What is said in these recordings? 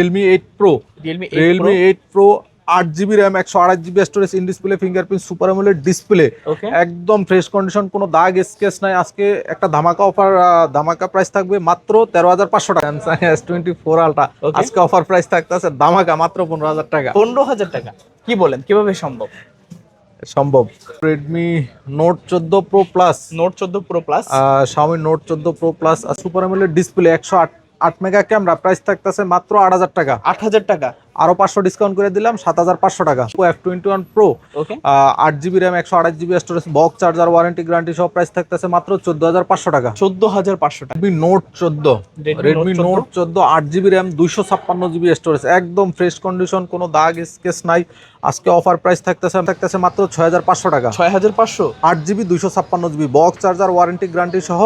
Realme eight pro Realme eight pro আট GB RAM একশো আড়াই GB storage in display fingerprint super AMOLED display একদম fresh condition কোনো দাগ স্কেচ নাই। আজকে একটা ধামাকা অফার ধামাকা প্রাইস থাকবে মাত্র তেরো হাজার পাঁচশো টাকা। Samsung S twenty four ultra আজকে অফার প্রাইস থাকতেছে ধামাকা মাত্র পনেরো হাজার টাকা। পনেরো হাজার টাকা। কি বলেন কীভাবে সম্ভব? সম্ভব। রেডমি নোট চোদ্দ প্রো প্লাস নোট চোদ্দ প্রো প্লাস শাওমি নোট চোদ্দ pro plus super AMOLED display একশো আট আট মেগা ক্যামেরা প্রাইস থাকতেছে মাত্র আট হাজার টাকা। আট হাজার টাকা। আরও পাঁচশো ডিসকাউন্ট করে দিলাম সাত হাজার পাঁচশো টাকা। এফ টোয়েন্টি ওয়ান প্রো আট জিবি র্যাম একশো আঠাশ GB storage box charger warranty guarantee সব প্রাইস থাকতেছে মাত্র চোদ্দ হাজার পাঁচশো টাকা। চোদ্দ হাজার পাঁচশো টাকা। রেডমি নোট চোদ্দ রেডমি নোট চোদ্দ? আট জিবি র্যাম দুইশো ছাপ্পান্ন জিবি স্টোরেজ একদম ফ্রেশ কন্ডিশন কোনো দাগ স্কেচ নাই। আজকে অফার প্রাইস থাকতেছে থাকতেছে মাত্র ছয় হাজার পাঁচশো টাকা। ছয় হাজার পাঁচশো? আট জিবি দুইশো ছাপ্পান্ন GB box charger warranty guarantee সহ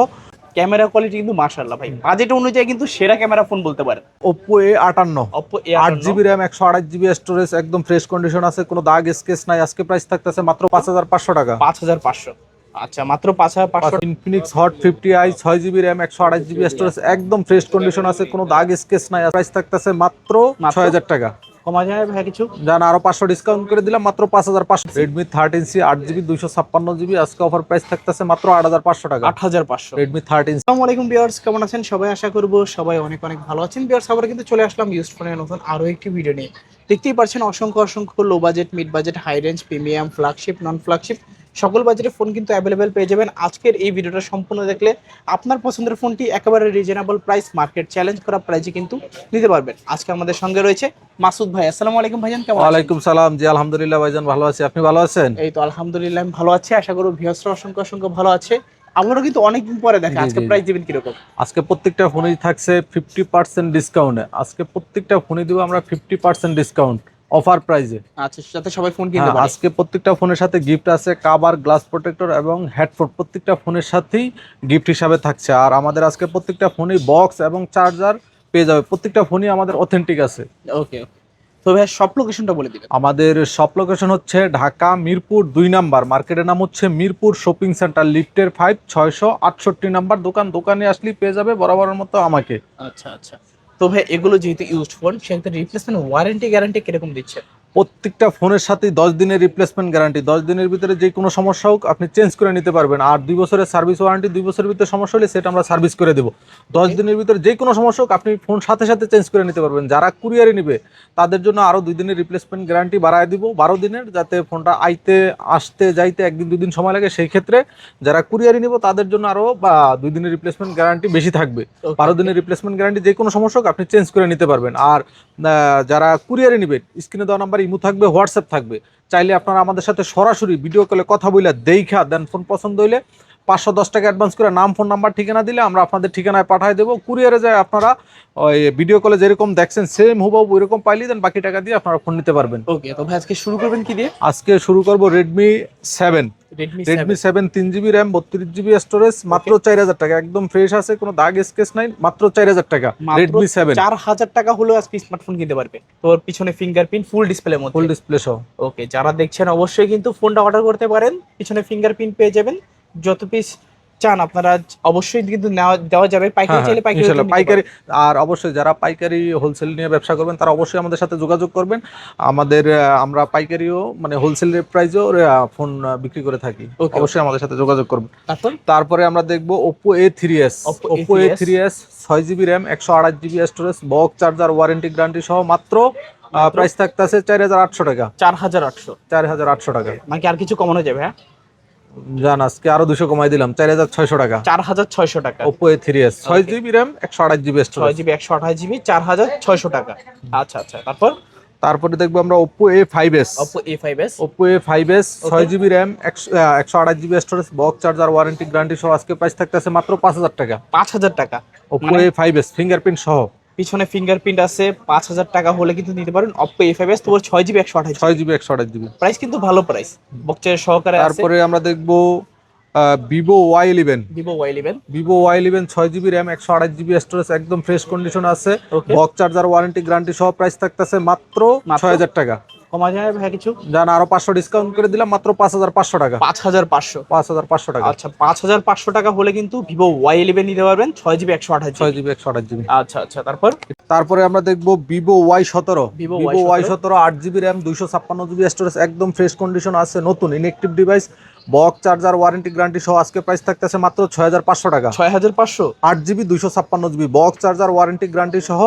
ক্যামেরা কোয়ালিটি কিন্তু মাশাআল্লাহ ভাই। বাজেট অনুযায়ী কিন্তু সেরা ক্যামেরা ফোন বলতে পারেন। আটান্ন অপো এ আট জিবি র্যাম একশো আঠাশ জিবি স্টোরেজ একদম ফ্রেশ কন্ডিশন আছে কোনো দাগ স্কেচ নাই। আজকে প্রাইস থাকতেছে মাত্র পাঁচ হাজার পাঁচশো টাকা। পাঁচ হাজার পাঁচশো। আচ্ছা মাত্র পাঁচ হাজার পাঁচশো। ইনফিনিক্স হট ফিফটি আই ছয় জিবি র্যাম একশো আঠাশ জিবি স্টোরেজ একদম ফ্রেশ কন্ডিশন আছে কোনো দাগ স্কেচ নাই। প্রাইস থাকতেছে মাত্র? ছয় হাজার টাকা। কমা যায় ভাই কিছু? জান আরও পাঁচশো ডিসকাউন্ট করে দিলাম মাত্র পাঁচ হাজার পাঁচশো। রেডমি থার্টিন সি আট জিবি দুইশো ছাপ্পান্ন জিবি আজকে অফার প্রাইস থাকতেছে মাত্র আট হাজার পাঁচশো টাকা। আট হাজার পাঁচশো। রেডমি থার্টিন আসসালামু আলাইকুম ভিউয়ার্স কেমন আছেন? সবাই আশা করব সবাই অনেক অনেক ভালো আছেন। ভিউয়ার্স আবার কিন্তু চলে আসলাম ইউজ ফোনের নতুন আরও একটি ভিডিও নিয়ে। দেখতেই পাচ্ছেন অসংখ্য অসংখ্য low budget mid budget high range premium flagship non flagship সকল বাজারে ফোন কিন্তু অ্যাভেলেবেল পেয়ে যাবেন। আজকের এই ভিডিওটা সম্পূর্ণ দেখলে আপনার পছন্দের ফোনটি একেবারে রিজনেবল প্রাইস মার্কেট চ্যালেঞ্জ করা প্রাইসে কিন্তু নিতে পারবেন। আজকে আমাদের সঙ্গে রয়েছে মাসুদ ভাই। আসসালামু আলাইকুম ভাইজান কেমন? ওয়ালাইকুম সালাম। জি আলহামদুলিল্লাহ ভাইজান ভালো আছি। আপনি ভালো আছেন? এই তো আলহামদুলিল্লাহ আমি ভালো আছি। আশা করব ভিউয়ার্সরা অসংখ্য অসংখ্য ভালো আছে। আমারও কিন্তু অনেকদিন পরে দেখা আজকে প্রাইস দিবেন কীরকম? আজকে প্রত্যেকটা ফোনেই থাকছে ফিফটি পার্সেন্ট ডিসকাউন্টে আজকে প্রত্যেকটা ফোনে দিব আমরা ফিফটি পার্সেন্ট ডিসকাউন্ট অফার প্রাইজে। আচ্ছা যাতে সবাই ফোন কিনতে পারে। আজকে প্রত্যেকটা ফোনের সাথে গিফট আছে কাভার গ্লাস প্রোটেক্টর এবং হেডফোন প্রত্যেকটা ফোনের সাথেই গিফট হিসাবে থাকছে। আর আমাদের আজকে প্রত্যেকটা ফোনেই বক্স এবং চার্জার পেয়ে যাবে। প্রত্যেকটা ফোনই আমাদের অথেন্টিক আছে। ওকে তো ভাই সব লোকেশনটা বলে দিবেন। আমাদের শপ লোকেশন হচ্ছে ঢাকা মিরপুর দুই নাম্বার। মার্কেটের নাম হচ্ছে মিরপুর শপিং সেন্টার লিফটের ফাইভ ছয়শো আটষট্টি নাম্বার। দোকান দোকানে আসলেই পেয়ে যাবে বরাবরের মতো আমাকে। আচ্ছা আচ্ছা। তো ভাই এগুলো যেহেতু ইউজড ফোন সেক্ষেত্রে রিপ্লেসমেন্ট ওয়ারেন্টি গ্যারান্টি কীরকম দিচ্ছে? প্রত্যেকটা ফোনের সাথেই দশ দিনের রিপ্লেসমেন্ট গ্যারান্টি দশ দিনের ভিতরে যে কোনো সমস্যা হোক আপনি চেঞ্জ করে নিতে পারবেন। আর দুই বছরের সার্ভিস ওয়ারেন্টি দুই বছরের ভিতরে সমস্যা হলে সেটা আমরা সার্ভিস করে দেবো। দশ দিনের ভিতরে যে কোনো সমস্যা হোক আপনি ফোন সাথে সাথে চেঞ্জ করে নিতে পারবেন। যারা কুরিয়ারে নিবে তাদের জন্য আরও দুই দিনের রিপ্লেসমেন্ট গ্যারান্টি বাড়ায় দিব বারো দিনের যাতে ফোনটা আইতে আসতে যাইতে একদিন দুই দিন সময় লাগে। সেই ক্ষেত্রে যারা কুরিয়ারে নিব তাদের জন্য আরও বা দুই দিনের রিপ্লেসমেন্ট গ্যারান্টি বেশি থাকবে। বারো দিনের রিপ্লেসমেন্ট গ্যারান্টি যে কোনো সমস্যা হোক আপনি চেঞ্জ করে নিতে পারবেন। আর যারা কুরিয়ারে নেবেন স্ক্রিনে দেওয়া নাম্বার ইমো থাকবে, হোয়াটসঅ্যাপ থাকবে। চাইলে আপনারা আমাদের সাথে সরাসরি ভিডিও কলে কথা বললে দেখা দেন ফোন পছন্দ হইলে পাঁচশো দশ টাকা অ্যাডভান্স করে নাম ফোন নাম্বার ঠিকানা দিলে আমরা আপনাদের ঠিকানায় পাঠিয়ে দেবো। কুরিয়ারে যায় আপনারা ওই ভিডিও কলে যেরকম দেখছেন সেম হুবাহু ওইরকম পাইলে দেন বাকি টাকা দিয়ে আপনারা ফোন নিতে পারবেন। ওকে তো ভাই আজকে শুরু করবেন কি দিয়ে? আজকে শুরু করব রেডমি সেভেন রেডমি সেভেন তিন জিবি র্যাম বত্রিশ জিবি স্টোরেজ মাত্র চার হাজার টাকা। একদম ফ্রেশ আছে কোনো দাগ স্কেচ নাই মাত্র চার হাজার টাকা। রেডমি সেভেন চার হাজার টাকা হলেও আজকে স্মার্টফোন কিনতে পারবে। তোর পিছনে fingerprint full display full display সহ। ওকে যারা দেখছেন অবশ্যই কিন্তু ফোনটা অর্ডার করতে পারেন। পিছনে ফিঙ্গারপ্রিন্ট পেয়ে যাবেন। যত পিস চান আপনারা অবশ্যই কিন্তু নেওয়া দেওয়া যাবে। পাইকারি হ্যাঁ, চাইলে হ্যাঁ, পাইকারি। পাইকারি আর অবশ্যই যারা পাইকারি হোলসেল নিয়ে ব্যবসা করবেন তারা অবশ্যই আমাদের সাথে যোগাযোগ করবেন। আমাদের আমরা পাইকারিও মানে হোলসেল প্রাইসেও ফোন বিক্রি করে থাকি. অবশ্যই আমাদের সাথে যোগাযোগ করবেন। তারপর? আমরা দেখব Oppo A three S Oppo Oppo A A3s three S ছয় জিবি র্যাম একশো আঠাশ GB storage box charger warranty guarantee সহ মাত্র? প্রাইস থাকতেছে চার হাজার আটশো টাকা। চার হাজার আটশো। চার হাজার আটশো টাকা। মানে কি আর কিছু কমানো যাবে হ্যাঁ? জান আজকে আরও দুশো কমাই দিলাম চার হাজার ছয়শো টাকা। চার হাজার ছয়শো টাকা। ওপো এ থ্রি এস ছয় জিবি র্যাম একশো আঠাশ জিবি ছয় জিবি একশো আঠাশ জিবি চার হাজার ছয়শো টাকা। আচ্ছা আচ্ছা তারপর? তারপরে দেখব আমরা Oppo A five S A five S Oppo A five S ছয় জিবি র্যাম একশো আঠাশ GB storage box charger warranty guarantee সহ আজকে প্রাইস থাকতেছে মাত্র পাঁচ হাজার টাকা। পাঁচ হাজার টাকা। Oppo A five S fingerprint সহ। পিছনে ফিঙ্গারপ্রিন্ট আছে পাঁচ হাজার টাকা হলে কিন্তু নিতে পারেন। অপো এফ ফাইভ এস তোমার ছয় জিবি একশো আঠাশ ছয় জিবি একশো আঠাশ জিবি প্রাইস কিন্তু ভালো প্রাইস বক্সের সহকারে তারপরে আমরা দেখব Vivo Y eleven Vivo Y eleven Vivo Y eleven ছয় জিবি র্যাম একশো আঠাশ জিবি স্টোরেজ একদম ফ্রেশ কন্ডিশন আছে. বক্স চার্জার ওয়ারেন্টি গ্যারান্টি সহ প্রাইস থাকতেছে মাত্র মাত্র? ছয় হাজার টাকা। কমা যায় ভাই কিছু? জান আরও পাঁচশো ডিসকাউন্ট করে দিলাম মাত্র পাঁচ হাজার পাঁচশো টাকা। পাঁচ হাজার পাঁচশো? পাঁচ হাজার পাঁচশো টাকা। আচ্ছা পাঁচ হাজার পাঁচশো টাকা হলে কিন্তু ভিভো ওয়াই ইলেভেন নিতে পারবেন ছয় জিবি একশো আঠাশ ছয় জিবি একশো আঠাশ জিবি। আচ্ছা আচ্ছা তারপর? তারপরে আমরা দেখব ভিভো ওয়াই সতেরো। ভিভো Y17 ওয়াই সতেরো। আট জিবি র্যাম দুইশো ছাপ্পান্ন জিবি স্টোরেজ একদম ফ্রেশ কন্ডিশন আছে নতুন inactive device box charger warranty guarantee সহ আজকে প্রাইস থাকতেছে মাত্র ছয় হাজার পাঁচশো টাকা। ছয় হাজার পাঁচশো? আট জিবি দুইশো ছাপ্পান্ন GB box charger warranty guarantee সহ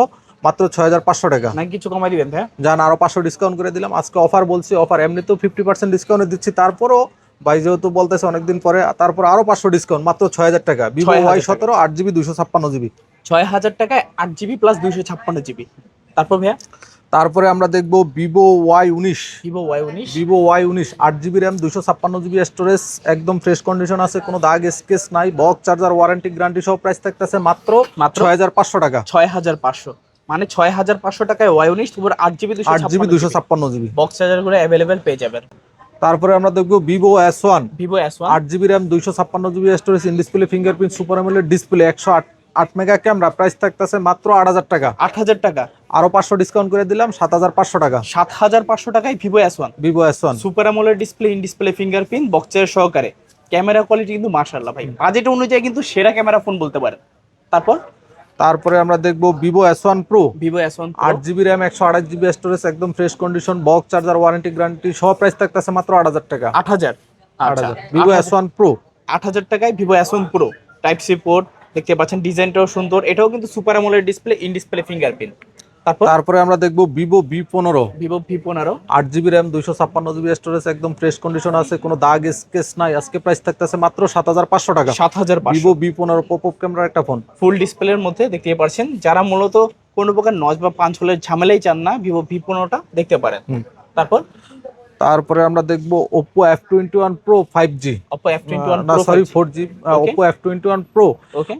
মাত্র ছয় হাজার পাঁচশো টাকা। নাকি কিছু কমাই দিবেন ভাই যান আরও পাঁচশো ডিসকাউন্ট করে দিলাম। আজকে অফার বলছি অফার এমনিতেও ফিফটি পার্সেন্ট ডিসকাউন্ট দিচ্ছি। তারপরও ভাই যেহেতু বলতেছে অনেকদিন পরে তারপর আরও পাঁচশো ডিসকাউন্ট মাত্র ছয় হাজার টাকা। ভিভো ওয়াই সতেরো আট জিবি দুশো ছাপ্পান্ন জিবি ছয় হাজার টাকায় আট জিবি প্লাস দুইশো ছাপ্পান্ন জিবি তারপর ভাইয়া? তারপরে আমরা দেখব ভিভো ওয়াই উনিশ। ভিভো ওয়াই উনিশ। ভিভো ওয়াই উনিশ আট জিবি র্যাম দুশো ছাপ্পান্ন জিবি স্টোরেজ একদম ফ্রেশ কন্ডিশন আছে কোনো দাগ স্কেচ নাই বক্স চার্জার ওয়ারেন্টি গ্যারান্টি সহ প্রাইস থাকতেছে মাত্র মাত্র? ছয় হাজার পাঁচশো টাকা। ছয় হাজার পাঁচশো। মানে ছয় হাজার পাঁচশো টাকায় ওয়াই উনিশ তোমার আট জিবি আট জিবি দুশো ছাপ্পান্ন জিবি। বক্স চার্জার করে অ্যাভেলেবেল পেয়ে যাবেন। তারপরে আমরা দেখব Vivo S one Vivo S one আট জিবি র্যাম দুইশো ছাপ্পান্ন GB storage in display fingerprint super আমলের ডিসপ্লে একশো আট আট মেগা ক্যামেরা প্রাইস থাকতেছে মাত্র আট হাজার টাকা। আট হাজার টাকা। আরও পাঁচশো ডিসকাউন্ট করে দিলাম সাত হাজার পাঁচশো টাকা। সাত হাজার পাঁচশো টাকায় Vivo S one Vivo S one super আমলের ডিসপ্লে ইন ডিসপ্লে ফিঙ্গারপ্রিন্ট বক্সের সহকারে। ক্যামেরা কোয়ালিটি কিন্তু মাশাআল্লাহ ভাই। বাজেট অনুযায়ী কিন্তু সেরা ক্যামেরা ফোন বলতে পারেন। তারপর তারপরে আমরা দেখব Vivo S one pro Vivo S one আট জিবি র্যাম একশো আঠাশ জিবি স্টোরেজ একদম fresh condition box charger warranty guarantee সব প্রাইস থাকতেছে মাত্র আট হাজার টাকা। আট হাজার। আট আচ্ছা। হাজার। ভিভো এস ওয়ান প্রো আট হাজার টাকায় Vivo S one pro type C port দেখতে পাচ্ছেন ডিজাইনটাও সুন্দর। এটাও কিন্তু সুপার আমলের ডিসপ্লে ইন ডিসপ্লে ফিঙ্গারপ্রিন্ট তারপর? তারপরে আমরা দেখব ভিভো ভি পনেরো। ভিভো ভি পনেরো। আট জিবি র্যাম দুইশো ছাপ্পান্ন জিবি স্টোরেজ একদম ফ্রেশ কন্ডিশন আছে। কোনো দাগ স্কেচ নাই। আজকে প্রাইস থাকতেছে মাত্র সাত হাজার পাঁচশো টাকা। সাত হাজার পাঁচশো। ভিভো ভি পনেরো পপ ক্যামেরার একটা ফোন ফুল ডিসপ্লের মধ্যে দেখতে পারছেন। যারা মূলত কোনো প্রকার নজ বা পাঁচ হলের ঝামেলাই চান না ভিভো ভি পনেরোটা দেখতে পারেন। তারপর? তারপরে আমরা দেখব five G Oppo F twenty one না sorry four G Oppo F twenty one pro okay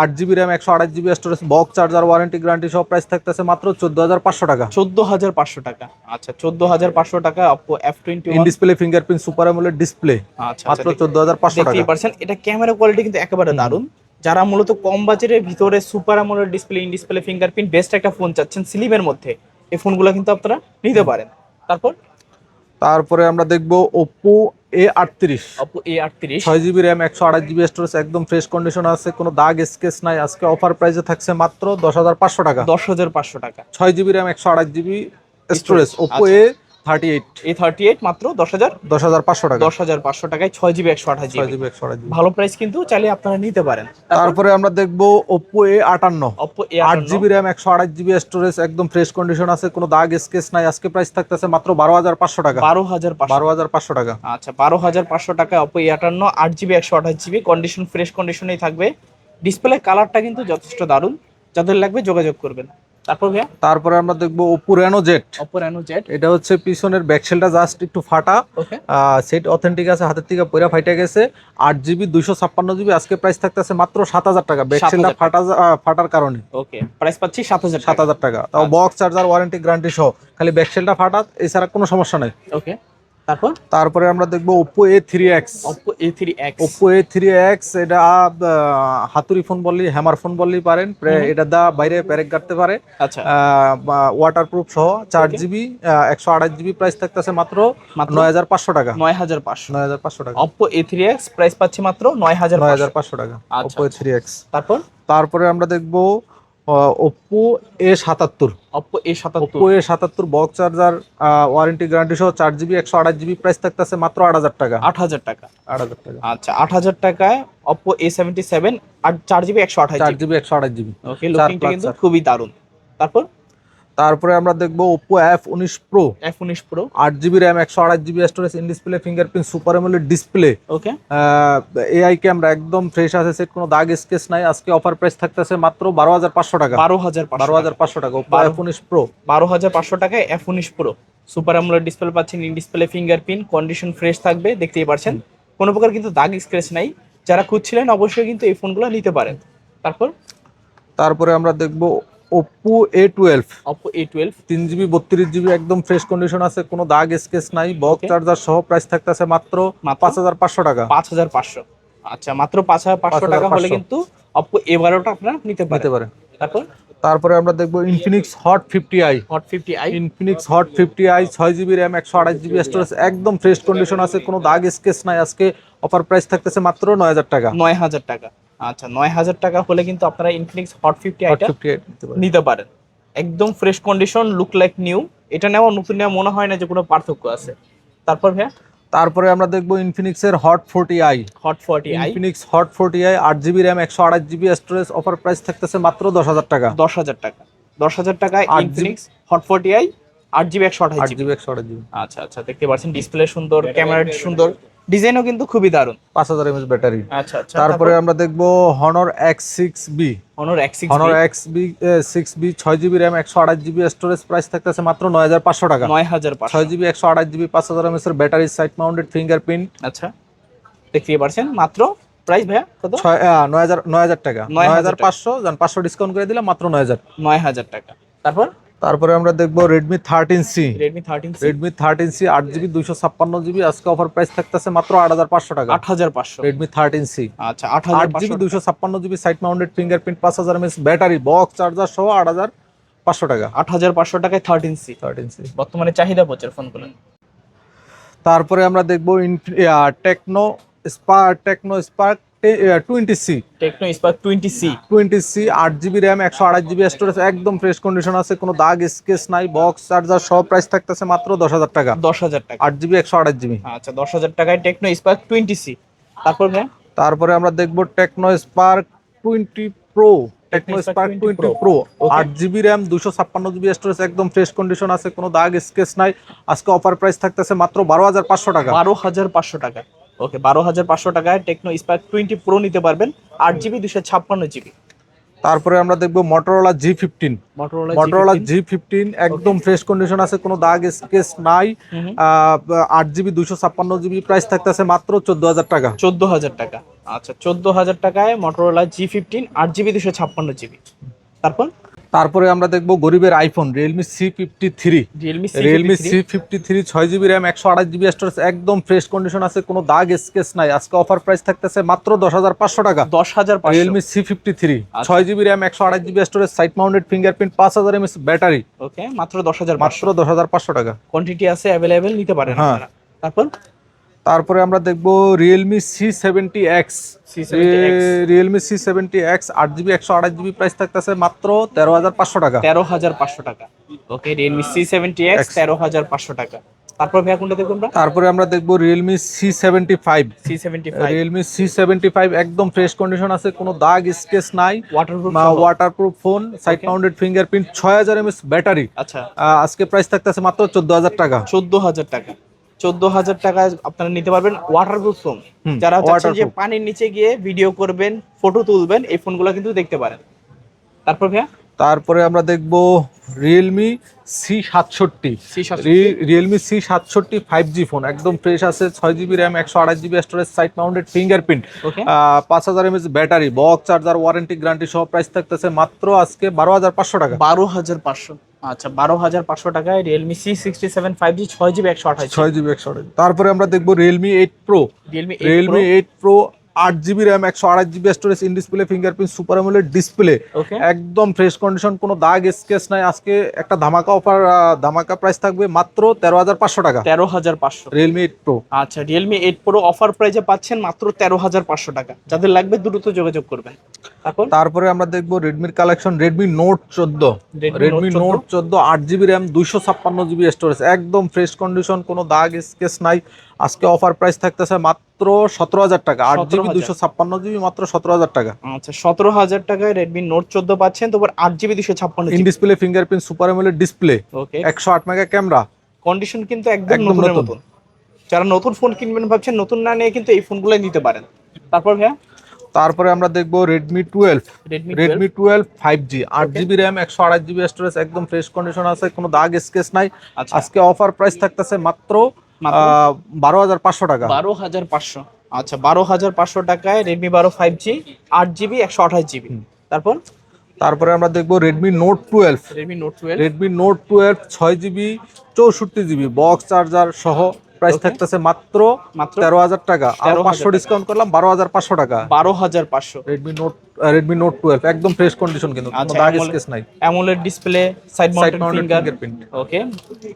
আট জিবি র্যাম একশো আঠাশ GB storage box charger warranty guarantee সব প্রাইস থাকতেছে মাত্র চোদ্দ হাজার পাঁচশো টাকা। চোদ্দ হাজার পাঁচশো টাকা। আচ্ছা চোদ্দ হাজার পাঁচশো টাকা Oppo F twenty in display fingerprint super আমলের ডিসপ্লে আচ্ছা মাত্র চোদ্দ হাজার পাঁচশো টাকা। দেখতেই পারছেন এটা ক্যামেরা কোয়ালিটি কিন্তু একেবারে দারুণ। যারা মূলত কম বাজেটের ভিতরে সুপার আমলের display in display fingerprint best একটা ফোন চাচ্ছেন স্লিমের মধ্যে এই ফোনগুলো কিন্তু আপনারা নিতে পারেন। তারপর তারপরে আমরা দেখব ওপো এ আটত্রিশ। ওপো এ আটত্রিশ। ছয় জিবি র্যাম একশো আঠাশ জিবি স্টোরেজ একদম ফ্রেশ কন্ডিশন আছে কোনো দাগ স্কেচ নাই। আজকে অফার প্রাইসে থাকছে মাত্র দশ হাজার পাঁচশো টাকা। দশ হাজার পাঁচশো টাকা। ছয় জিবি র্যাম একশো আঠাশ GB storage Oppo A thirty eight A thirty eight মাত্র দশ হাজার? দশ হাজার পাঁচশো টাকা। দশ হাজার পাঁচশো টাকায় ছয় জিবি একশো আঠাশ ছয় জিবি একশো আঠাশ ভালো প্রাইস কিন্তু চাইলে আপনারা নিতে পারেন। তারপরে আমরা দেখব ওপো এ আটান্ন। অপো এ আট জিবি র্যাম একশো আঠাশ জিবি স্টোরেজ একদম ফ্রেশ কন্ডিশন আছে কোনো দাগ স্কেচ নাই। আজকে প্রাইস থাকতেছে মাত্র বারো হাজার পাঁচশো টাকা। বারো হাজার বারো হাজার পাঁচশো টাকা। আচ্ছা বারো হাজার পাঁচশো টাকায় অপো এ আটান্ন আট জিবি একশো আঠাশ জিবি কন্ডিশন ফ্রেশ কন্ডিশনেই থাকবে। ডিসপ্লে কালারটা কিন্তু যথেষ্ট দারুণ। যাদের লাগবে যোগাযোগ করবেন। তারপর ভাইয়া? তারপরে আমরা দেখব Oppo Reno Z Oppo Reno Z এটা হচ্ছে পিছনের ব্যাকসেলটা জাস্ট একটু ফাটা। সেট অথেন্টিক আছে হাতের থেকে পয়রা ফাইটা গেছে। আট জিবি দুইশো ছাপ্পান্ন জিবি আজকে প্রাইস থাকতেছে মাত্র সাত হাজার টাকা। ব্যাকসেলটা 7,000 ফাটা ফাটার কারণে। ওকে প্রাইস পাচ্ছি সাত হাজার সাত হাজার টাকা। তাও বক্স চার্জার ওয়ারেন্টি গ্যারান্টি সহ। খালি ব্যাকসেলটা ফাটা এছাড়া কোনো সমস্যা নাই। ওকে তারপর? তারপরে আমরা দেখব Oppo A three X Oppo A three X Oppo A three X এটা হাতুড়ি ফোন বললি হ্যামার ফোন বললেই পারেন। এটা দা বাইরে প্যারেক কাটতে পারে। আচ্ছা। ওয়াটার প্রুফ সহ চার. জিবি একশো আঠাশ জিবি প্রাইস থাকতেছে মাত্র মাত্র নয় হাজার পাঁচশো টাকা। নয় হাজার পাঁচশো। নয় হাজার পাঁচশো টাকা। Oppo A three X price পাচ্ছি মাত্র নয় হাজার নয় হাজার পাঁচশো টাকা ওপো এ থ্রি এক্স তারপর? তারপরে আমরা দেখব ওপো এ সাতাত্তর। ওপো এ সাতাত্তর। ওপো এ সাতাত্তর বক্স চার্জার ওয়ারেন্টি গ্যারান্টি সহ চার জিবি একশো আঠাশ জিবি প্রাইস থাকতেছে মাত্র আট হাজার টাকা। আট হাজার টাকা। আট হাজার টাকা। আচ্ছা আট হাজার টাকায় ওপো এ সেভেন্টি সেভেন আর চার জিবি একশো আঠাশ চার জিবি একশো আঠাশ জিবি ওকে লুকিংটা কিন্তু খুবই দারুণ। তারপর তারপরে আমরা দেখব ওপো এফ উনিশ প্রো এফ উনিশ প্রো আট জিবি র্যাম একশো আঠাশ GB storage in display fingerprint super AMOLED display okay AI camera একদম ফ্রেশ আছে সেট কোনো দাগ স্কেচ নাই। আজকে অফার প্রাইস থাকতেছে মাত্র বারো হাজার পাঁচশো টাকা। বারো হাজার বারো হাজার পাঁচশো টাকা ওপো এফ উনিশ প্রো বারো হাজার পাঁচশো টাকায় এফ উনিশ প্রো সুপার আমলের ডিসপ্লে পাচ্ছেন in display fingerprint condition fresh থাকবে দেখতেই পারছেন। কোনো প্রকার কিন্তু দাগ স্ক্রেচ নাই। যারা খুঁজছিলেন অবশ্যই কিন্তু এই ফোনগুলো নিতে পারেন। তারপর? তারপরে আমরা দেখব Oppo A twelve Oppo A twelve তিন জিবি বত্রিশ জিবি একদম ফ্রেশ কন্ডিশন আছে কোনো দাগ স্কেচ নাই বক্স চার্জার সহ প্রাইস থাকতেছে মাত্র মাত্র? পাঁচ হাজার পাঁচশো টাকা। পাঁচ হাজার পাঁচশো। আচ্ছা মাত্র পাঁচ হাজার পাঁচশো টাকা হলে কিন্তু অপো এ বারোটা আপনারা নিতে নিতে পারেন। পারে তারপর? তারপরে আমরা দেখব Infinix hot fifty I hot fifty I Infinix hot fifty I ছয় জিবি র্যাম একশো আঠাশ জিবি স্টোরেজ একদম ফ্রেশ কন্ডিশন আছে কোনো দাগ স্কেচ নাই। আজকে অফার প্রাইস থাকতেছে মাত্র নয় হাজার টাকা। নয় হাজার টাকা। আচ্ছা নয় হাজার টাকা হলে কিন্তু আপনারা ইনফিনিক্স হট ফিফটি আইটা নিতে পারেন। একদম fresh condition look like new এটা নেওয়া নতুন নেওয়া মনে হয় না যে কোনো পার্থক্য আছে। তারপর ভাইয়া? তারপরে আমরা দেখব ইনফিনিক্সের hot forty I hot forty I Infinix hot forty I আট জিবি র্যাম একশো আঠাশ জিবি স্টোরেজ অফার প্রাইস থাকতেছে মাত্র দশ হাজার টাকা। দশ হাজার টাকা। দশ হাজার টাকায় ইনফিনিক্স হট ফর্টি আই আট জিবি একশো আঠাশ আট জিবি জিবি একশো আঠাশ জিবি আচ্ছা আচ্ছা দেখতে পাচ্ছেন। ডিসপ্লে সুন্দর ক্যামেরাটি সুন্দর। ডিজাইনও কিন্তু খুবই দারুণ। পাঁচ হাজার এমএস ব্যাটারি আচ্ছা আচ্ছা। তারপরে আমরা দেখব এক্স বি সিক্স বি ছয় জিবি র্যাম একশো আঠাশ জিবি স্টোরেজ প্রাইস থাকতেছে মাত্র নয় হাজার পাঁচশো টাকা। নয় হাজার পাঁচশো। ছয় জিবি একশো আঠাশ জিবি পাঁচ হাজার এমএস এর ব্যাটারি সাইড মাউন্টেড ফিঙ্গারপ্রিন্ট আচ্ছা। দেখতে পাচ্ছেন মাত্র? প্রাইস ভাইয়া কত? ছয় আহ, নয় হাজার নয় হাজার টাকা। নয় নয় হাজার হাজার পাঁচশো যান পাঁচশো ডিসকাউন্ট করে দিলাম মাত্র নয় হাজার। নয় হাজার টাকা। তারপর? তারপরে আমরা দেখব Redmi thirteen C Redmi thirteen Redmi thirteen C আট জিবি দুইশো ছাপ্পান্ন জিবি আজকে অফার প্রাইস থাকতেছে মাত্র আট হাজার পাঁচশো টাকা। আট হাজার পাঁচশো। রেডমি থার্টিন সি আচ্ছা আট হাজার আট জিবি দুইশো ছাপ্পান্ন জিবি সাইড মাউন্টেড ফিঙ্গারপ্রিন্ট পাঁচ হাজার এমএস ব্যাটারি বক্স চার্জার সহ আট হাজার পাঁচশো টাকা। আট হাজার পাঁচশো টাকায় থার্টিন সি থার্টিন সি বর্তমানে চাহিদা প্রচার ফোনগুলো তারপরে আমরা দেখব Tecno spark Tecno spark twenty C. Tecno spark twenty C twenty C আট জিবি র্যাম একশো আঠাশ জিবি স্টোরেজ একদম ফ্রেশ কন্ডিশন আছে কোনো দাগ স্কেচ নাই বক্স চার্জার সব প্রাইস থাকতেছে মাত্র দশ হাজার টাকা। দশ হাজার টাকা। আট জিবি একশো আঠাশ জিবি। আচ্ছা দশ হাজার টাকায় টেকনো স্পার্ক টোয়েন্টি সি তারপর তারপরে আমরা দেখব Tecno spark twenty pro Tecno spark twenty pro আট জিবি র্যাম দুশো ছাপ্পান্ন জিবি স্টোরেজ একদম ফ্রেশ কন্ডিশন আছে কোনো দাগ স্কেচ নাই। আজকে অফার প্রাইস থাকতেছে মাত্র বারো হাজার পাঁচশো টাকা। বারো হাজার পাঁচশো টাকা। ওকে বারো হাজার পাঁচশো টাকায় টেকনো স্পার্ক টোয়েন্টি প্রো নিতে পারবেন আট জিবি দুশো ছাপ্পান্ন জিবি তারপরে আমরা দেখব Motorola G fifteen Motorola G fifteen একদম ফ্রেশ কন্ডিশন আছে কোনো দাগ স্কেচ নাই। আট জিবি দুইশো ছাপ্পান্ন জিবি প্রাইস থাকতেছে মাত্র চোদ্দ হাজার টাকা। চোদ্দ হাজার টাকা। আচ্ছা চোদ্দ হাজার টাকায় মটোরোলা জি ফিফটিন আট জিবি দুশো ছাপ্পান্ন জিবি তারপর? তারপরে আমরা দেখব গরিবের iPhone Realme C fifty three Realme C fifty three ছয় জিবি র্যাম একশো আঠাশ জিবি স্টোরেজ একদম ফ্রেশ কন্ডিশন আছে কোনো দাগ স্কেচ নাই। আজকে অফার প্রাইস থাকতেছে মাত্র দশ হাজার পাঁচশো টাকা। দশ হাজার রিয়েলমি সি ফিফটি থ্রি। ছয় জিবি র্যাম একশো আঠাশ GB storage side mounted fingerprint পাঁচ হাজার এমএস ব্যাটারি ওকে মাত্র দশ হাজার মাত্র দশ হাজার পাঁচশো টাকা। কোয়ান্টিটি আছে অ্যাভেলেবেল নিতে পারেন হ্যাঁ। তারপর? তারপরে আমরা দেখব Realme C seventy X Realme C seventy X আট জিবি একশো আঠাশ জিবি প্রাইস থাকতেছে মাত্র তেরো হাজার পাঁচশো টাকা। তেরো হাজার পাঁচশো টাকা। Okay Realme C seventy X তেরো হাজার পাঁচশো টাকা। তারপর কোনটা দেখব আমরা? তারপরে আমরা দেখব Realme C seventy five C seventy Realme C seventy five একদম ফ্রেশ কন্ডিশন আছে কোনো দাগ স্কেচ নাই। Waterproof waterproof phone side mounted fingerprint ছয় হাজার এমএস ব্যাটারি আচ্ছা। আজকে প্রাইস থাকতেছে মাত্র চোদ্দ হাজার টাকা। চোদ্দ হাজার টাকা। চোদ্দ হাজার টাকায় আপনারা নিতে পারবেন ওয়াটারপ্রুফ ফোন যারা চাচ্ছেন যে পানির নিচে গিয়ে ভিডিও করবেন ফটো তুলবেন এই ফোনগুলো কিন্তু দেখতে পারেন। তারপর ভাইয়া? তারপরে আমরা দেখব রিয়েলমি সি সাতষট্টি। রিয়েলমি সি সাতষট্টি ফাইভ জি ফোন একদম ফ্রেশ আছে ছয় জিবি র্যাম একশো আঠাশ GB storage side mounted fingerprint পাঁচ হাজার MS battery box charger warranty guarantee সহ প্রাইস থাকতেছে মাত্র আজকে বারো হাজার পাঁচশো টাকা। বারো হাজার পাঁচশো। আচ্ছা বারো হাজার পাঁচশো টাকায় Realme C sixty seven five G ছয় জিবি একশো আঠাশ ছয় জিবি একশো আঠাশ তারপরে আমরা দেখব Realme eight pro Realme Realme eight pro আট জিবি র্যাম একশো আড়াই GB storage in display fingerprint super AMOLED display একদম ফ্রেশ কন্ডিশন কোনো দাগ স্কেচ নাই। আজকে একটা ধামাকা অফার ধামাকা প্রাইস থাকবে মাত্র তেরো হাজার পাঁচশো টাকা। তেরো হাজার পাঁচশো। রিয়েলমি এইট প্রো আচ্ছা রিয়েলমি এইট প্রো অফার প্রাইজে পাচ্ছেন মাত্র তেরো হাজার পাঁচশো টাকা। যাদের লাগবে দ্রুত যোগাযোগ করবেন। তারপর? তারপরে আমরা দেখব রেডমির কালেকশন রেডমি নোট চোদ্দ। রেডমি নোট চোদ্দ? আট জিবি র্যাম দুইশো ছাপ্পান্ন জিবি স্টোরেজ একদম ফ্রেশ কন্ডিশন কোনো দাগ স্কেচ নাই। আজকে অফার প্রাইস থাকতেছে মাত্র সতেরো হাজার টাকা। আট জিবি 17,000 দুইশো ছাপ্পান্ন জিবি মাত্র সতেরো হাজার টাকা। আচ্ছা সতেরো হাজার টাকায় রেডমি নোট চোদ্দ পাচ্ছেন তারপর আট জিবি দুশো ছাপ্পান্ন in display fingerprint super AMOLED display একশো আট মেগা ক্যামেরা কন্ডিশন কিন্তু একদম নতুনের নতুন। মতন। যারা নতুন ফোন কিনবেন ভাবছেন নতুন না নিয়ে কিন্তু এই ফোনগুলো নিতে পারেন। তারপর ভাইয়া? তারপরে আমরা দেখব Redmi twelve Redmi twelve five G আট জিবি র্যাম একশো আঠাশ জিবি স্টোরেজ একদম ফ্রেশ কন্ডিশন আছে কোনো দাগ স্কেচ নাই। আচ্ছা। আজকে অফার প্রাইস থাকতেছে মাত্র? বারো হাজার পাঁচশো টাকা। বারো হাজার পাঁচশো। আচ্ছা বারো হাজার পাঁচশো টাকায় রেডমি বারো ফাইভ জি আট জিবি একশো আঠাশ জিবি তারপর? তারপরে আমরা দেখব Redmi note twelve Redmi note twelve Redmi note twelve ছয় জিবি চৌষট্টি জিবি বক্স চার্জার সহ প্রাইস থাকতেছে মাত্র মাত্র তেরো হাজার টাকা। আর পাঁচশো ডিসকাউন্ট করলাম বারো হাজার পাঁচশো টাকা। বারো হাজার পাঁচশো। Redmi note Redmi note twelve একদম ফ্রেশ কন্ডিশন কিন্তু কোনো আচ্ছা, দাগ স্কেচ নাই। AMOLED display side mounted mounted finger fingerprint okay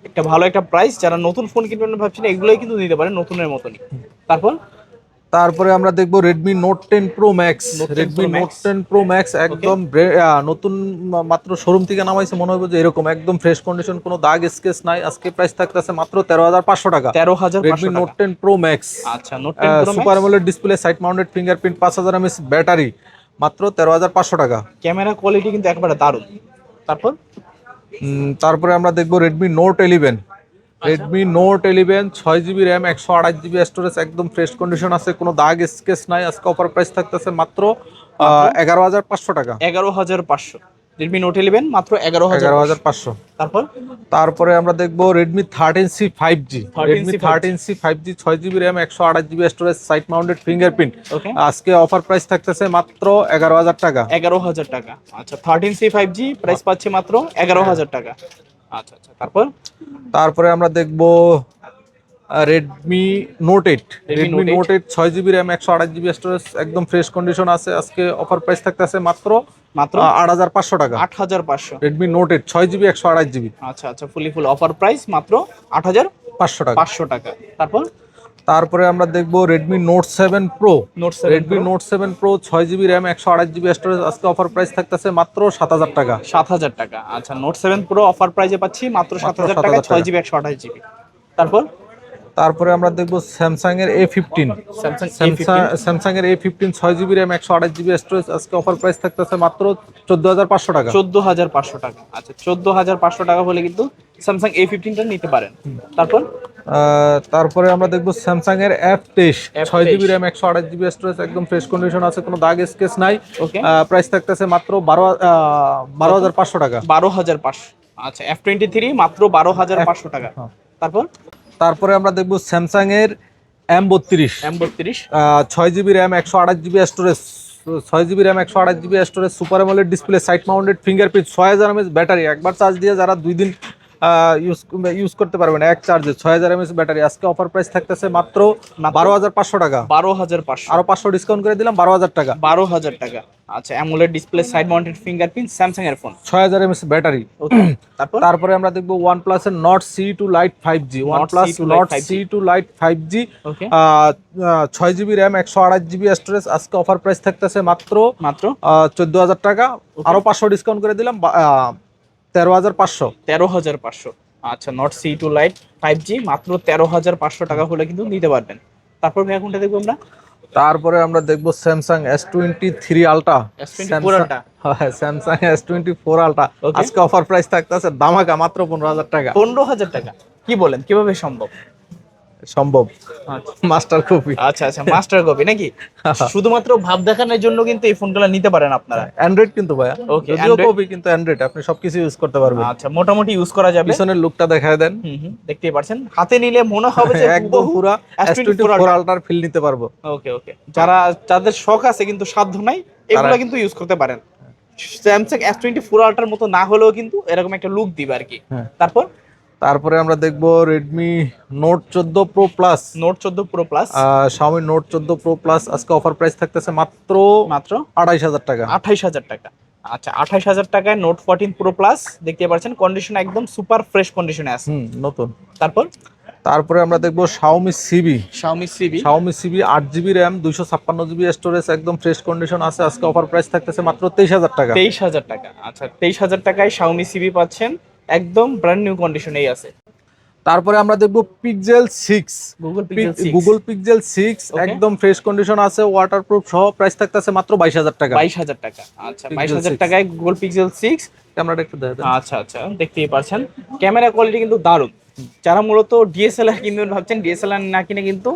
একটা ভালো একটা প্রাইস যারা নতুন ফোন কিনবেন ভাবছেন এগুলোই কিন্তু নিতে পারেন নতুনের মতনই। তারপর? তারপরে আমরা দেখব Redmi note ten pro max Note 10 Redmi Pro Max। Note ten pro max একদম নতুন মাত্র শোরুম থেকে নামাইছে মনে হবে যে এরকম একদম ফ্রেশ কন্ডিশন কোনো দাগ স্কেচ নাই। আজকে প্রাইস থাকতেছে মাত্র তেরো হাজার পাঁচশো টাকা। তেরো হাজার Redmi note ten pro max আচ্ছা super AMOLED display side mounted fingerprint পাঁচ হাজার এমএস ব্যাটারি মাত্র তেরো হাজার পাঁচশো টাকা। ক্যামেরা কোয়ালিটি কিন্তু একবারে দারুণ। তারপর? তারপরে আমরা দেখব Redmi note eleven Redmi note eleven ছয় জিবি র্যাম একশো আঠাশ জিবি স্টোরেজ একদম ফ্রেশ কন্ডিশন আছে কোনো দাগ স্কেচ নাই আজকে অফার প্রাইস থাকতেছে মাত্র এগারো হাজার পাঁচশো টাকা। এগারো হাজার পাঁচশো। রেডমি নোট ইলেভেন মাত্র এগারো হাজার এগারো হাজার পাঁচশো। তারপর? তারপরে আমরা দেখব Redmi thirteen C five G 13C Redmi thirteen C five G ছয় জিবি র্যাম একশো আঠাশ GB storage side mounted fingerprint আজকে অফার প্রাইস থাকতেছে মাত্র এগারো হাজার টাকা। এগারো হাজার টাকা। আচ্ছা thirteen C five G price পাচ্ছি মাত্র এগারো হাজার টাকা। আচ্ছা আচ্ছা তারপর? তারপরে আমরা দেখব Redmi note eight Redmi note eight ছয় জিবি র্যাম একশো আঠাশ জিবি স্টোরেজ একদম ফ্রেশ কন্ডিশন আছে। আজকে অফার প্রাইস থাকতে আছে মাত্র? মাত্র আট হাজার পাঁচশো টাকা। আট হাজার পাঁচশো। রেডমি নোট এইট ছয় জিবি একশো আঠাশ জিবি আচ্ছা আচ্ছা ফুলি ফুল অফার প্রাইস মাত্র আট হাজার পাঁচশো টাকা। পাঁচশো টাকা। তারপর? তারপরে আমরা দেখব Redmi note seven pro note Redmi note seven pro ছয় জিবি র্যাম একশো আঠাশ জিবি স্টোরেজ আজকে অফার প্রাইস থাকতেছে মাত্র সাত হাজার টাকা। সাত হাজার টাকা। আচ্ছা নোট সেভেন প্রো অফার প্রাইসে পাচ্ছি মাত্র সাত হাজার টাকা। ছয় জিবি একশো আঠাশ জিবি তারপর? তারপরে আমরা দেখব স্যামসাং এর এ ফিফটিন স্যামসাং এর এ ফিফটিন ছয় জিবি র্যাম একশো আঠাশ জিবি স্টোরেজ আজকে অফার প্রাইস থাকতেছে মাত্র চোদ্দ হাজার পাঁচশো টাকা। চোদ্দ হাজার পাঁচশো টাকা। আচ্ছা চোদ্দ হাজার পাঁচশো টাকা হলে কিন্তু স্যামসাং এ ফিফটিনটা নিতে পারেন। তারপর? তারপরে আমরা দেখব স্যামসাং এর অ্যাপ তেইশ ছয় জিবি র্যাম একশো আঠাশ জিবি স্টোরেজ একদম ফ্রেশ কন্ডিশন আছে কোনো দাগ স্কেচ নাই। ওকে প্রাইস থাকতেছে মাত্র বারো বারো হাজার পাঁচশো টাকা। বারো হাজার পাঁচশো। আচ্ছা এফ টোয়েন্টি থ্রি মাত্র বারো হাজার পাঁচশো টাকা। হ্যাঁ। তারপর? তারপরে আমরা দেখব স্যামসাং এর এম বত্রিশ। এম বত্রিশ। ছয় জিবি র্যাম একশো আঠাশ জিবি স্টোরেজ ছয় জিবি র্যাম একশো আঠাশ GB storage super AMOLED display side mounted fingerprint ছয় হাজার এমএস ব্যাটারি একবার চার্জ দিয়ে যারা দুই দিন ইউজ ইউজ করতে পারবেন এক চার্জে ছয় হাজার এমএস ব্যাটারি আজকে অফার প্রাইস থাকতেছে মাত্র বারো হাজার পাঁচশো টাকা। বারো হাজার পাঁচশো। আরও পাঁচশো ডিসকাউন্ট করে দিলাম বারো হাজার টাকা। বারো হাজার টাকা। আচ্ছা AMOLED display side mounted fingerprint Samsung এর ফোন ছয় হাজার এমএস ব্যাটারি তারপর? তারপরে আমরা দেখব প্লাস এর Nord C two lite five G OnePlus C2 Lite 5G C two lite five G ছয় জিবি র্যাম একশো আঠাশ জিবি স্টোরেজ আজকে অফার প্রাইস থাকতেছে মাত্র মাত্র? চোদ্দ হাজার টাকা। আরও পাঁচশো ডিসকাউন্ট করে দিলাম তেরো হাজার পাঁচশো। তেরো হাজার পাঁচশো। আচ্ছা Nord C two lite five G মাত্র তেরো হাজার পাঁচশো টাকা হলে কিন্তু নিতে পারবেন। তারপর ভাই কোনটা দেখব আমরা? তারপরে আমরা দেখব Samsung S twenty three ultra S24 Samsung S twenty four ultra. আজকে অফার প্রাইস থাকতেছে দামাকা মাত্র পনেরো হাজার টাকা। পনেরো হাজার টাকা। কি বলেন কীভাবে সম্ভব? সম্ভব। আচ্ছা। Master copy. আচ্ছা আচ্ছা মাস্টার কপি নাকি? শুধুমাত্র ভাব দেখানোর জন্য কিন্তু এই ফোনগুলো নিতে পারেন আপনারা। অ্যান্ড্রয়েড কিন্তু ভাইয়া। Okay, যদিও কপি কিন্তু অ্যান্ড্রয়েড আপনি সবকিছু ইউজ করতে পারবেন। আচ্ছা মোটামুটি ইউজ করা যাবে। পিছনের লুকটা দেখায় দেন। দেখতেই পারছেন। হাতে নিলে মনে হবে যে একদম পুরা এস টোয়েন্টি ফোর আলট্রার ফিল নিতে পারব। ওকে ওকে যারা যাদের শখ আছে কিন্তু সাধ্য নাই এগুলো কিন্তু ইউজ করতে পারেন। স্যামসাং এস টোয়েন্টি ফোর আল্ট্রার মতো না হলেও কিন্তু এরকম একটা লুক দিবে আর কি। হ্যাঁ। তারপর তারপরে আমরা দেখব রেডমি নোট চোদ্দ প্রো প্লাস নোট চোদ্দ প্রো প্লাস শাওমি নোট চোদ্দ প্রো প্লাস আজকে অফার প্রাইস থাকতেছে মাত্র মাত্র আড়াইশ হাজার টাকা। আঠাইশ হাজার টাকা। আচ্ছা আঠাইশ হাজার টাকায় নোট ফোরটিন প্রো প্লাস দেখতে পাচ্ছেন কন্ডিশন একদম সুপার ফ্রেশ কন্ডিশনে আছে। হুম নতুন। তারপর? তারপরে আমরা দেখব Xiaomi Civi Xiaomi Civi Xiaomi Civi আট জিবি র্যাম দুইশো ছাপ্পান্ন জিবি স্টোরেজ একদম ফ্রেশ কন্ডিশন আছে। আজকে অফার প্রাইস থাকতেছে মাত্র তেইশ হাজার টাকা। তেইশ হাজার টাকা। আচ্ছা তেইশ হাজার টাকায় শাওমি সিবি পাচ্ছেন একদম ব্র্যান্ড নিউ কন্ডিশনেই আছে। তারপরে আমরা দেখব Pixel six Google Pixel six একদম ফ্রেশ কন্ডিশন আছে ওয়াটারপ্রুফ সহ প্রাইস থাকতেছে মাত্র বাইশ হাজার টাকা। বাইশ হাজার টাকা। আচ্ছা বাইশ হাজার টাকায় গুগল পিক্সেল সিক্স ক্যামেরাটা একটু দেখেন আচ্ছা আচ্ছা দেখতেই পারছেন ক্যামেরা কোয়ালিটি কিন্তু দারুণ। যারা মূলত ডিএসএলআর কিনবেন ভাবছেন ডিএসএলআর না কিনে কিন্তু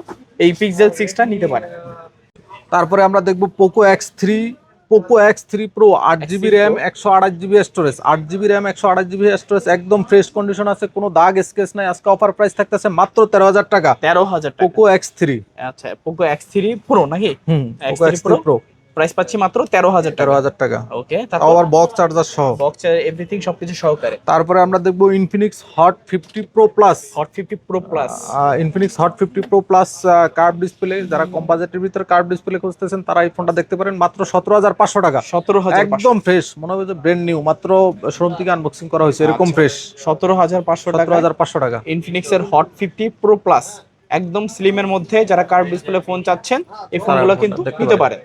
এই পিক্সেল সিক্সটা নিতে পারেন। তারপরে আমরা দেখব Poco X three Poco X three pro আট জিবি র্যাম একশো আঠাশ জিবি স্টোরেজ আট জিবি র্যাম একশো আঠাশ জিবি স্টোরেজ একদম ফ্রেশ কন্ডিশন আছে কোনো দাগ স্কেচ নাই আজকে অফার প্রাইস থাকতেছে মাত্র তেরো হাজার টাকা। তেরো হাজার পোকো এক্স থ্রি আচ্ছা পোকো এক্স থ্রি প্রো নাকি? হুম Poco X three pro price পাচ্ছি মাত্র তেরো হাজার তেরো হাজার টাকা। ওকে আবার বক্স চার্জার সহ। বক্স এভরিথিং সবকিছু সহকারে। তারপরে আমরা দেখব Infinix hot fifty pro plus hot fifty pro plus Infinix hot fifty pro plus curve display যারা কম্পাজেটের ভিতরে কার্ভ ডিসপ্লে খুঁজতেছেন তারা এই ফোনটা দেখতে পারেন। মাত্র সতেরো হাজার পাঁচশো টাকা। সতেরো হাজার একদম ফ্রেশ মনে হবে যে ব্র্যান্ড নিউ মাত্র শোরুম থেকে আনবক্সিং করা হয়েছে। এরকম। ফ্রেশ সতেরো হাজার পাঁচশো সতেরো টাকা হাজার পাঁচশো টাকা। ইনফিনিক্সের হট ফিফটি প্রো প্লাস একদম স্লিমের মধ্যে যারা কার্ভ ডিসপ্লে ফোন চাচ্ছেন এই ফোনগুলো কিন্তু নিতে পারেন।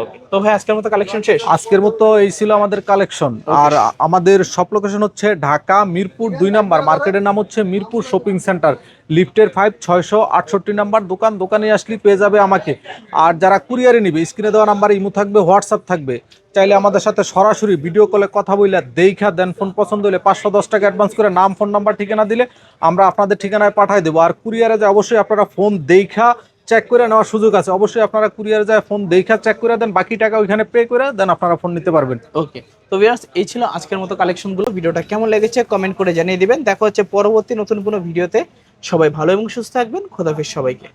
ওকে তো ভাই আজকের মতো কালেকশন শেষ? আজকের মতো এই ছিল আমাদের কালেকশন আর আমাদের সব লোকেশন হচ্ছে ঢাকা মিরপুর দুই নাম্বার। মার্কেটের নাম হচ্ছে মিরপুর শপিং সেন্টার। লিফটের ফাইভ ছয়শো আটষট্টি নাম্বার দোকান। দোকানে আসলে পেয়ে যাবে আমাকে। আর যারা কুরিয়ারে নিবে স্ক্রিনে দেওয়া নাম্বার ইমো থাকবে হোয়াটসঅ্যাপ থাকবে চাইলে আমাদের সাথে সরাসরি ভিডিও কলে কথা বললে দেইখা দেন। ফোন পছন্দ হলে পাঁচশো দশ টাকা অ্যাডভান্স করে নাম ফোন নাম্বার ঠিকানা দিলে আমরা আপনাদের ঠিকানায় পাঠাই দেবো। আর কুরিয়ারে যে অবশ্যই আপনারা ফোন দেইখা চেক করে নেওয়ার সুযোগ আছে। অবশ্যই আপনারা কুরিয়ার যায় ফোন দেখা চেক করে দেন, বাকি টাকা ওইখানে পে করে দেন, আপনারা ফোন নিতে পারবেন। ওকে তো ভিউয়ার্স এই ছিল আজকের মতো কালেকশনগুলো ভিডিওটা কেমন লেগেছে কমেন্ট করে জানিয়ে দিবেন। দেখা হচ্ছে পরবর্তী নতুন কোনো ভিডিওতে সবাই ভালো এবং সুস্থ থাকবেন। খোদাফিজ সবাইকে।